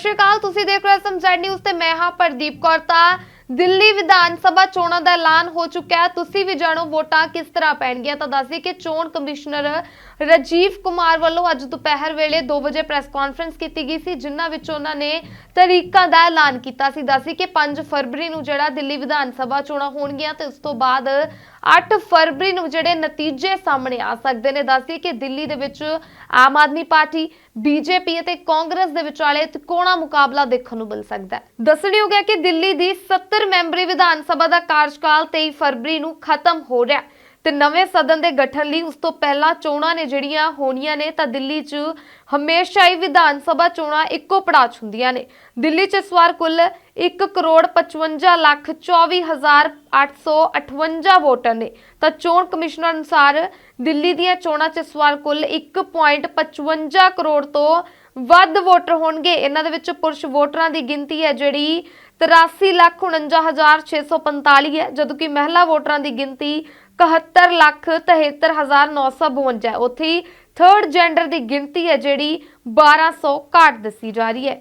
ਸ਼੍ਰੀ ਅਕਾਲ ਤੁਸੀਂ ਦੇਖ ਰਹੇ ਹੋ ਸਮਝੈਡ ਨਿਊਜ਼ ਤੇ ਮੈਂ ਹਾਂ ਪ੍ਰਦੀਪ ਕੌਰ। ਤਾਂ ਦਿੱਲੀ ਵਿਧਾਨ ਸਭਾ ਚੋਣਾਂ ਦਾ ਐਲਾਨ ਹੋ ਚੁੱਕਾ ਹੈ। ਤੁਸੀਂ ਵੀ ਜਾਣੋ ਵੋਟਾਂ ਕਿਸ ਤਰ੍ਹਾਂ ਪੈਣਗੀਆਂ। ਤਾਂ ਦੱਸਦੀ ਕਿ ਚੋਣ ਕਮਿਸ਼ਨਰ ਰਾਜੀਵ ਕੁਮਾਰ ਵੱਲੋਂ ਅੱਜ ਦੁਪਹਿਰ ਵੇਲੇ 2 ਵਜੇ ਪ੍ਰੈਸ ਕਾਨਫਰੰਸ ਕੀਤੀ ਗਈ ਸੀ, ਜਿਨ੍ਹਾਂ ਵਿੱਚ ਉਹਨਾਂ ਨੇ ਤਰੀਕਾਂ ਦਾ ਐਲਾਨ ਕੀਤਾ ਸੀ। ਦੱਸਦੀ ਕਿ 5 ਫਰਵਰੀ ਨੂੰ ਜਿਹੜਾ ਦਿੱਲੀ ਵਿਧਾਨ ਸਭਾ ਚੋਣਾਂ ਹੋਣਗੀਆਂ ਤੇ ਉਸ ਤੋਂ ਬਾਅਦ 8 ਫਰਵਰੀ ਨੂੰ ਜਿਹੜੇ ਨਤੀਜੇ ਸਾਹਮਣੇ ਆ ਸਕਦੇ ਨੇ ਦੱਸਦੀ ਕਿ ਦਿੱਲੀ ਦੇ ਵਿੱਚ ਆਮ ਆਦਮੀ ਪਾਰਟੀ, ਬੀਜੇਪੀ ਅਤੇ ਕਾਂਗਰਸ ਦੇ ਵਿਚਾਲੇ ਤਿਕੋਣਾ ਮੁਕਾਬਲਾ ਦੇਖਣ ਨੂੰ ਮਿਲ ਸਕਦਾ ਹੈ। ਦੱਸਣਯੋਗ ਹੈ ਕਿ ਦਿੱਲੀ ਦੀ 70 ਮੈਂਬਰੀ ਵਿਧਾਨ ਸਭਾ ਦਾ ਕਾਰਜਕਾਲ 23 ਫਰਵਰੀ ਨੂੰ ਖਤਮ ਹੋ ਰਿਹਾ ਹੈ। ਤੇ ਨਵੇਂ ਸਦਨ ਦੇ ਗਠਨ ਲਈ ਉਸ ਤੋਂ ਪਹਿਲਾਂ ਚੋਣਾਂ ਨੇ ਜਿਹੜੀਆਂ ਹੋਣੀਆਂ ਨੇ ਤਾਂ ਦਿੱਲੀ 'ਚ ਹਮੇਸ਼ਾ ਹੀ ਵਿਧਾਨ ਸਭਾ ਚੋਣਾਂ ਇੱਕੋ ਪੜਾਅ 'ਚ ਹੁੰਦੀਆਂ ਨੇ। ਦਿੱਲੀ 'ਚ ਇਸ ਵਾਰ ਕੁੱਲ 1 ਕਰੋੜ 55 ਲੱਖ 24 ਹਜ਼ਾਰ 858 ਵੋਟਰ ਨੇ। ਤਾਂ ਚੋਣ ਕਮਿਸ਼ਨ ਅਨੁਸਾਰ ਦਿੱਲੀ ਦੀਆਂ ਚੋਣਾਂ 'ਚ ਇਸ ਵਾਰ ਕੁੱਲ 1.55 ਕਰੋੜ ਤੋਂ ਵੱਧ ਵੋਟਰ ਹੋਣਗੇ। ਇਹਨਾਂ ਦੇ ਵਿੱਚ ਪੁਰਸ਼ ਵੋਟਰਾਂ ਦੀ ਗਿਣਤੀ ਹੈ ਜਿਹੜੀ 83 ਲੱਖ 49645 ਹੈ ਜਦੋਂ ਕਿ ਮਹਿਲਾ ਵੋਟਰਾਂ ਦੀ ਗਿਣਤੀ 71 ਲੱਖ 73952 ਹੈ। ਉੱਥੇ ਹੀ ਥਰਡ ਜੈਂਡਰ ਦੀ ਗਿਣਤੀ ਹੈ ਜਿਹੜੀ 1261 ਦੱਸੀ ਜਾ ਰਹੀ ਹੈ।